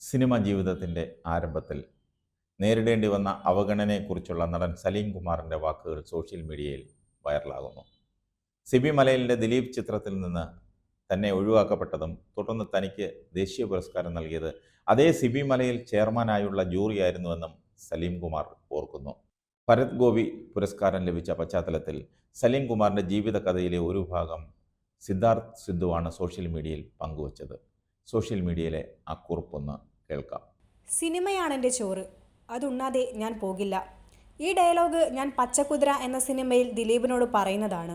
Cinema ജീവിതത്തിന്റെ ആരംഭത്തിൽ നേരിടേണ്ടി വന്ന അവഗണനയെക്കുറിച്ചുള്ള നടൻ സലീം കുമാറിന്റെ വാക്കുകൾ സോഷ്യൽ മീഡിയയിൽ വൈറലാകുന്നു. സിബി മലയിലിന്റെ ദിലീപ് ചിത്രത്തിൽ നിന്ന് തന്നെ ഒഴിവാക്കപ്പെട്ടതും തുടർന്ന് തനിക്ക് ദേശീയ പുരസ്കാരം നൽകിയത് അതേ സിബി മലയിൽ ചെയർമാനായുള്ള ജൂറിയായിരുന്നുവെന്നും സലീം കുമാർ ഓർക്കുന്നു. ഭരത് ഗോപി പുരസ്കാരം ലഭിച്ച പശ്ചാത്തലത്തിൽ സലീം കുമാറിന്റെ ജീവിതകഥയിലെ ഒരു ഭാഗം സിദ്ധാർത്ഥ് സിദ്ധുവാണ് സോഷ്യൽ മീഡിയയിൽ പങ്കുവച്ചത്. സോഷ്യൽ മീഡിയയിലെ ആ കുറിപ്പൊന്ന് കേൾക്കാം. സിനിമയാണ് എന്റെ ചോറ്. അതുണ്ണാതെ ഞാൻ പോകില്ല. ഈ ഡയലോഗ് ഞാൻ പച്ചക്കുതിര എന്ന സിനിമയിൽ ദിലീപിനോട് പറയുന്നതാണ്.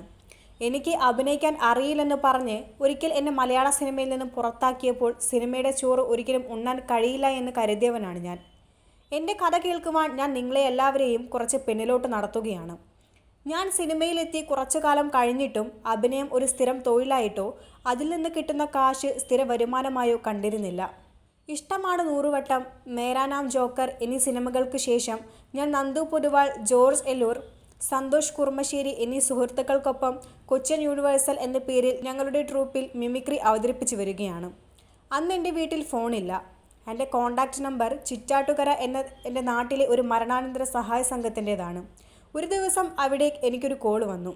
എനിക്ക് അഭിനയിക്കാൻ അറിയില്ലെന്ന് പറഞ്ഞ് ഒരിക്കൽ എന്നെ മലയാള സിനിമയിൽ നിന്നും പുറത്താക്കിയപ്പോൾ സിനിമയുടെ ചോറ് ഒരിക്കലും ഉണ്ണാൻ കഴിയില്ല എന്ന് കരുതിയവനാണ് ഞാൻ. എന്റെ കഥ കേൾക്കുവാൻ ഞാൻ നിങ്ങളെ എല്ലാവരെയും കുറച്ച് പിന്നിലോട്ട് നടത്തുകയാണ്. ഞാൻ സിനിമയിലെത്തി കുറച്ചു കാലം കഴിഞ്ഞിട്ടും അഭിനയം ഒരു സ്ഥിരം തൊഴിലായിട്ടോ അതിൽ നിന്ന് കിട്ടുന്ന കാശ് സ്ഥിര വരുമാനമായോ കണ്ടിരുന്നില്ല. ഇഷ്ടമാണ് നൂറുവട്ടം മേരാനാം ജോക്കർ എന്നീ സിനിമകൾക്ക് ശേഷം ഞാൻ നന്ദു പൊതുവാൾ ജോർജ് എല്ലൂർ സന്തോഷ് കുർമ്മശ്ശേരി എന്നീ സുഹൃത്തുക്കൾക്കൊപ്പം കൊച്ചിൻ യൂണിവേഴ്സൽ എന്ന പേരിൽ ഞങ്ങളുടെ ട്രൂപ്പിൽ മിമിക്രി അവതരിപ്പിച്ചു വരികയാണ്. അന്ന് എന്റെ വീട്ടിൽ ഫോണില്ല. എന്റെ കോൺടാക്റ്റ് നമ്പർ ചിറ്റാട്ടുകര എന്ന എന്റെ നാട്ടിലെ ഒരു മരണാനന്തര സഹായ സംഘത്തിന്റെതാണ്. ഒരു ദിവസം അവിടെ എനിക്കൊരു കോൾ വന്നു.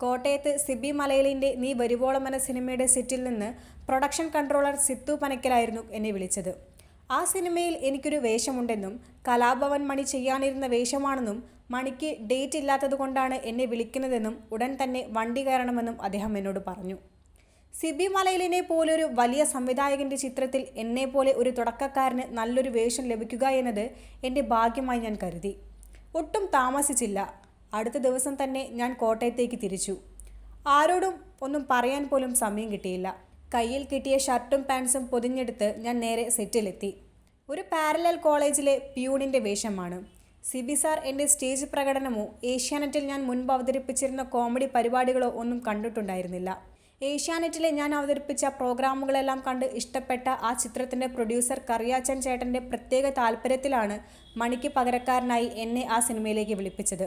കോട്ടയത്ത് സിബി മലയിലിന്റെ നീ വരുവോളം എന്ന സിനിമയുടെ സെറ്റിൽ നിന്ന് പ്രൊഡക്ഷൻ കൺട്രോളർ സിത്തു പനക്കലായിരുന്നു എന്നെ വിളിച്ചത്. ആ സിനിമയിൽ എനിക്കൊരു വേഷമുണ്ടെന്നും കലാഭവൻ മണി ചെയ്യാനിരുന്ന വേഷമാണെന്നും മണിക്ക് ഡേറ്റ് ഇല്ലാത്തതുകൊണ്ടാണ് എന്നെ വിളിക്കുന്നതെന്നും ഉടൻ തന്നെ വണ്ടി കയറണമെന്നും അദ്ദേഹം എന്നോട് പറഞ്ഞു. സിബി മലയിലിനെ പോലൊരു വലിയ സംവിധായകന്റെ ചിത്രത്തിൽ എന്നെപ്പോലെ ഒരു തുടക്കക്കാരന് നല്ലൊരു വേഷം ലഭിക്കുക എന്നത് എന്റെ ഭാഗ്യമായി ഞാൻ കരുതി. ഒട്ടും താമസിച്ചില്ല. അടുത്ത ദിവസം തന്നെ ഞാൻ കോട്ടയത്തേക്ക് തിരിച്ചു. ആരോടും ഒന്നും പറയാൻ പോലും സമയം കിട്ടിയില്ല. കയ്യിൽ കിട്ടിയ ഷർട്ടും പാൻസും പൊതിഞ്ഞെടുത്ത് ഞാൻ നേരെ സെറ്റിലെത്തി. ഒരു പാരലൽ കോളേജിലെ പ്യൂണിന്റെ വേഷമാണ്. സിബി സാർ എന്റെ സ്റ്റേജ് പ്രകടനമോ ഏഷ്യാനെറ്റിൽ ഞാൻ മുൻപ് അവതരിപ്പിച്ചിരുന്ന കോമഡി പരിപാടികളോ ഒന്നും കണ്ടിട്ടുണ്ടായിരുന്നില്ല. ഏഷ്യാനെറ്റിലെ ഞാൻ അവതരിപ്പിച്ച പ്രോഗ്രാമുകളെല്ലാം കണ്ട് ഇഷ്ടപ്പെട്ട ആ ചിത്രത്തിന്റെ പ്രൊഡ്യൂസർ കറിയാച്ചൻ ചേട്ടന്റെ പ്രത്യേക താല്പര്യത്തിലാണ് മണിക്ക് പകരക്കാരനായി എന്നെ ആ സിനിമയിലേക്ക് വിളിപ്പിച്ചത്.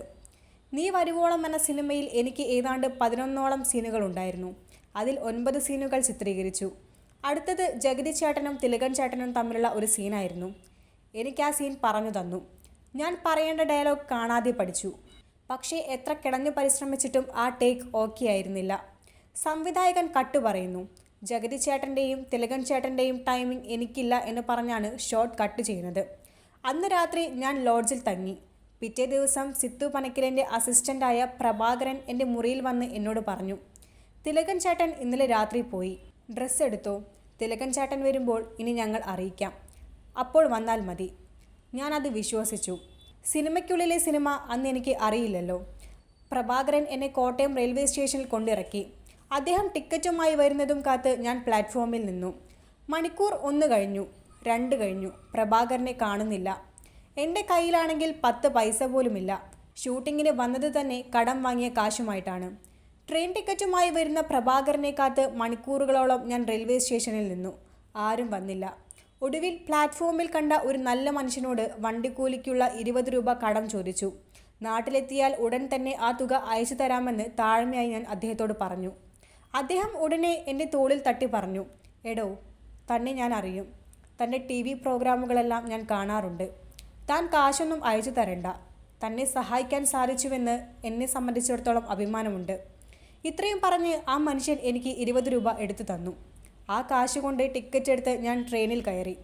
നീ വരുവോളം എന്ന സിനിമയിൽ എനിക്ക് ഏതാണ്ട് പതിനൊന്നോളം സീനുകൾ ഉണ്ടായിരുന്നു. അതിൽ ഒൻപത് സീനുകൾ ചിത്രീകരിച്ചു. അടുത്തത് ജഗതി ചേട്ടനും തിലകൻ ചേട്ടനും തമ്മിലുള്ള ഒരു സീനായിരുന്നു. എനിക്ക് ആ സീൻ പറഞ്ഞു തന്നു. ഞാൻ പറയേണ്ട ഡയലോഗ് കാണാതെ പഠിച്ചു. പക്ഷേ എത്ര കിടഞ്ഞു പരിശ്രമിച്ചിട്ടും ആ ടേക്ക് ഓക്കെ ആയിരുന്നില്ല. സംവിധായകൻ കട്ട് പറയുന്നു. ജഗതി ചേട്ടന്റെയും തിലകൻ ചേട്ടന്റെയും ടൈമിംഗ് എനിക്കില്ല എന്ന് പറഞ്ഞാണ് ഷോട്ട് കട്ട് ചെയ്യുന്നത്. അന്ന് രാത്രി ഞാൻ ലോഡ്ജിൽ തങ്ങി. പിറ്റേ ദിവസം സിത്തു പനക്കിലിന്റെ അസിസ്റ്റന്റായ പ്രഭാകരൻ എന്റെ മുറിയിൽ വന്ന് എന്നോട് പറഞ്ഞു തിലകൻ ചേട്ടൻ ഇന്നലെ രാത്രി പോയി. ഡ്രസ്സ് എടുത്തോ. തിലകൻ ചേട്ടൻ വരുമ്പോൾ ഇനി ഞങ്ങൾ അറിയിക്കാം. അപ്പോൾ വന്നാൽ മതി. ഞാനത് വിശ്വസിച്ചു. സിനിമയ്ക്കുള്ളിലെ സിനിമ അന്ന് എനിക്ക് അറിയില്ലല്ലോ. പ്രഭാകരൻ എന്നെ കോട്ടയം റെയിൽവേ സ്റ്റേഷനിൽ കൊണ്ടിറക്കി. അദ്ദേഹം ടിക്കറ്റുമായി വരുന്നതും കാത്ത് ഞാൻ പ്ലാറ്റ്ഫോമിൽ നിന്നു. മണിക്കൂർ ഒന്ന് കഴിഞ്ഞു രണ്ട് കഴിഞ്ഞു. പ്രഭാകരനെ കാണുന്നില്ല. എന്റെ കയ്യിലാണെങ്കിൽ പത്ത് പൈസ പോലുമില്ല. ഷൂട്ടിങ്ങിന് വന്നത് തന്നെ കടം വാങ്ങിയ കാശുമായിട്ടാണ്. ട്രെയിൻ ടിക്കറ്റുമായി വരുന്ന പ്രഭാകരനെ കാത്ത് മണിക്കൂറുകളോളം ഞാൻ റെയിൽവേ സ്റ്റേഷനിൽ നിന്നു. ആരും വന്നില്ല. ഒടുവിൽ പ്ലാറ്റ്ഫോമിൽ കണ്ട ഒരു നല്ല മനുഷ്യനോട് വണ്ടിക്കൂലിക്കുള്ള ഇരുപത് രൂപ കടം ചോദിച്ചു. നാട്ടിലെത്തിയാൽ ഉടൻ തന്നെ ആ തുക അയച്ചു തരാമെന്ന് താഴ്മയായി ഞാൻ അദ്ദേഹത്തോട് പറഞ്ഞു. അദ്ദേഹം ഉടനെ എന്റെ തോളിൽ തട്ടി പറഞ്ഞു എടോ തന്നെ ഞാൻ അറിയും. തന്റെ ടി പ്രോഗ്രാമുകളെല്ലാം ഞാൻ കാണാറുണ്ട്. താൻ കാശൊന്നും അയച്ചു തരണ്ട. തന്നെ സഹായിക്കാൻ സാധിച്ചുവെന്ന് എന്നെ സംബന്ധിച്ചിടത്തോളം അഭിമാനമുണ്ട്. ഇത്രയും പറഞ്ഞ് ആ മനുഷ്യൻ എനിക്ക് ഇരുപത് രൂപ എടുത്തു തന്നു. ആ കാശ് കൊണ്ട് ടിക്കറ്റ് എടുത്ത് ഞാൻ ട്രെയിനിൽ കയറി.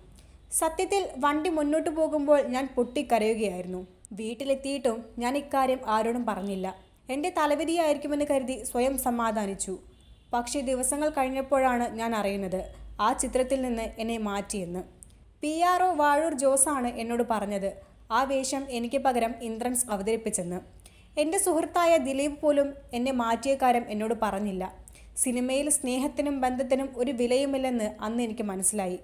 സത്യത്തിൽ വണ്ടി മുന്നോട്ട് പോകുമ്പോൾ ഞാൻ പൊട്ടിക്കരയുകയായിരുന്നു. വീട്ടിലെത്തിയിട്ടും ഞാൻ ഇക്കാര്യം ആരോടും പറഞ്ഞില്ല. എന്റെ തലവിധിയായിരിക്കുമെന്ന് കരുതി സ്വയം സമാധാനിച്ചു. പക്ഷേ ദിവസങ്ങൾ കഴിഞ്ഞപ്പോഴാണ് ഞാൻ അറിയുന്നത് ആ ചിത്രത്തിൽ നിന്ന് എന്നെ മാറ്റിയെന്ന്. പി ആർ ഒ വാഴൂർ ജോസാണ് എന്നോട് പറഞ്ഞത്. ആ വേഷം എനിക്ക് പകരം ഇന്ദ്രൻസ് അവതരിപ്പിച്ചെന്ന്. എന്റെ സുഹൃത്തായ ദിലീപ് പോലും എന്നെ മാറ്റിയ കാര്യം എന്നോട് പറഞ്ഞില്ല. സിനിമയിൽ സ്നേഹത്തിനും ബന്ധത്തിനും ഒരു വിലയുമില്ലെന്ന് അന്ന് എനിക്ക് മനസ്സിലായി.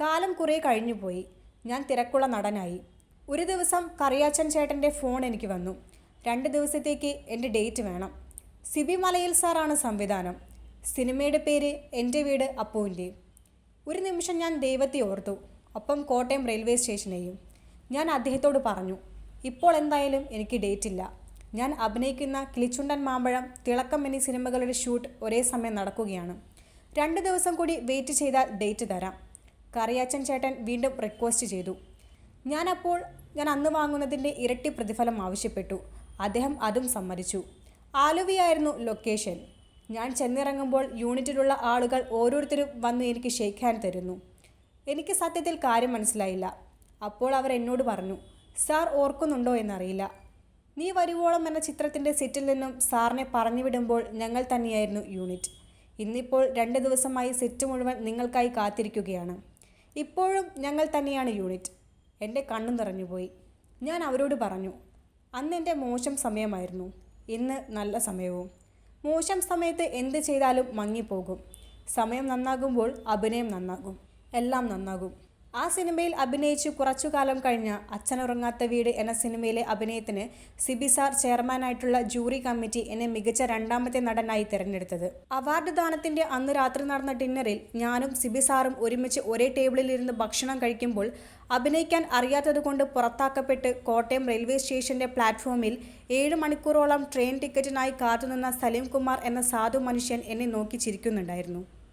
കാലം കുറേ കഴിഞ്ഞുപോയി ഞാൻ തിരക്കുള്ള നടനായി. ഒരു ദിവസം കറിയാച്ചൻ ചേട്ടന്റെ ഫോൺ എനിക്ക് വന്നു. രണ്ട് ദിവസത്തേക്ക് എന്റെ ഡേറ്റ് വേണം. സിബി മലയിൽ സാറാണ് സംവിധാനം. സിനിമയുടെ പേര് എന്റെ വീട് അപ്പുവിന്റെ ഒരു നിമിഷം ഞാൻ ദൈവത്തെ ഓർത്തു. ഒപ്പം കോട്ടയം റെയിൽവേ സ്റ്റേഷനെയും. ഞാൻ അദ്ദേഹത്തോട് പറഞ്ഞു ഇപ്പോൾ എന്തായാലും എനിക്ക് ഡേറ്റ് ഇല്ല ഞാൻ അഭിനയിക്കുന്ന കിളിച്ചുണ്ടൻ മാമ്പഴം തിളക്കം എന്നീ സിനിമകളുടെ ഷൂട്ട് ഒരേ സമയം നടക്കുകയാണ്. രണ്ട് ദിവസം കൂടി വെയിറ്റ് ചെയ്താൽ ഡേറ്റ് തരാം. കറിയാച്ചൻ ചേട്ടൻ വീണ്ടും റിക്വസ്റ്റ് ചെയ്തു. ഞാനപ്പോൾ ഞാൻ അന്ന് വാങ്ങുന്നതിന്റെ ഇരട്ടി പ്രതിഫലം ആവശ്യപ്പെട്ടു. അദ്ദേഹം അതും സമ്മതിച്ചു. ആലുവയായിരുന്നു ലൊക്കേഷൻ. ഞാൻ ചെന്നിറങ്ങുമ്പോൾ യൂണിറ്റിലുള്ള ആളുകൾ ഓരോരുത്തരും വന്ന് എനിക്ക് ഷേക്ക് ഹാൻഡ് തരുന്നു. എനിക്ക് സത്യത്തിൽ കാര്യം മനസ്സിലായില്ല. അപ്പോൾ അവർ എന്നോട് പറഞ്ഞു സാർ ഓർക്കുന്നുണ്ടോ എന്നറിയില്ല. നീ വരുവോളം എന്ന ചിത്രത്തിന്റെ സെറ്റിൽ നിന്നും സാറിനെ പറഞ്ഞു വിടുമ്പോൾ ഞങ്ങൾ തന്നെയായിരുന്നു യൂണിറ്റ്. ഇന്നിപ്പോൾ രണ്ട് ദിവസമായി സെറ്റ് മുഴുവൻ നിങ്ങൾക്കായി കാത്തിരിക്കുകയാണ്. ഇപ്പോഴും ഞങ്ങൾ തന്നെയാണ് യൂണിറ്റ്. എന്റെ കണ്ണു നിറഞ്ഞുപോയി. ഞാൻ അവരോട് പറഞ്ഞു അന്ന് എന്റെ മോശം സമയമായിരുന്നു. ഇന്ന് നല്ല സമയവും. മോശം സമയത്ത് എന്ത് ചെയ്താലും മങ്ങിപ്പോകും. സമയം നന്നാകുമ്പോൾ അഭിനയം നന്നാകും. എല്ലാം നന്നാകും. ആ സിനിമയിൽ അഭിനയിച്ച് കുറച്ചു കാലം കഴിഞ്ഞ അച്ഛനുറങ്ങാത്ത വീട് എന്ന സിനിമയിലെ അഭിനയത്തിന് സിബി സാർ ചെയർമാനായിട്ടുള്ള ജൂറി കമ്മിറ്റി എന്നെ മികച്ച രണ്ടാമത്തെ നടനായി തിരഞ്ഞെടുത്തത്. അവാർഡ് ദാനത്തിന്റെ അന്ന് രാത്രി നടന്ന ഡിന്നറിൽ ഞാനും സിബി സാറും ഒരുമിച്ച് ഒരേ ടേബിളിൽ ഇരുന്ന് ഭക്ഷണം കഴിക്കുമ്പോൾ അഭിനയിക്കാൻ അറിയാത്തതുകൊണ്ട് പുറത്താക്കപ്പെട്ട് കോട്ടയം റെയിൽവേ സ്റ്റേഷന്റെ പ്ലാറ്റ്ഫോമിൽ ഏഴ് മണിക്കൂറോളം ട്രെയിൻ ടിക്കറ്റിനായി കാത്തുനിന്ന സലീം കുമാർ എന്ന സാധു മനുഷ്യൻ എന്നെ നോക്കി ചിരിക്കുന്നുണ്ടായിരുന്നു.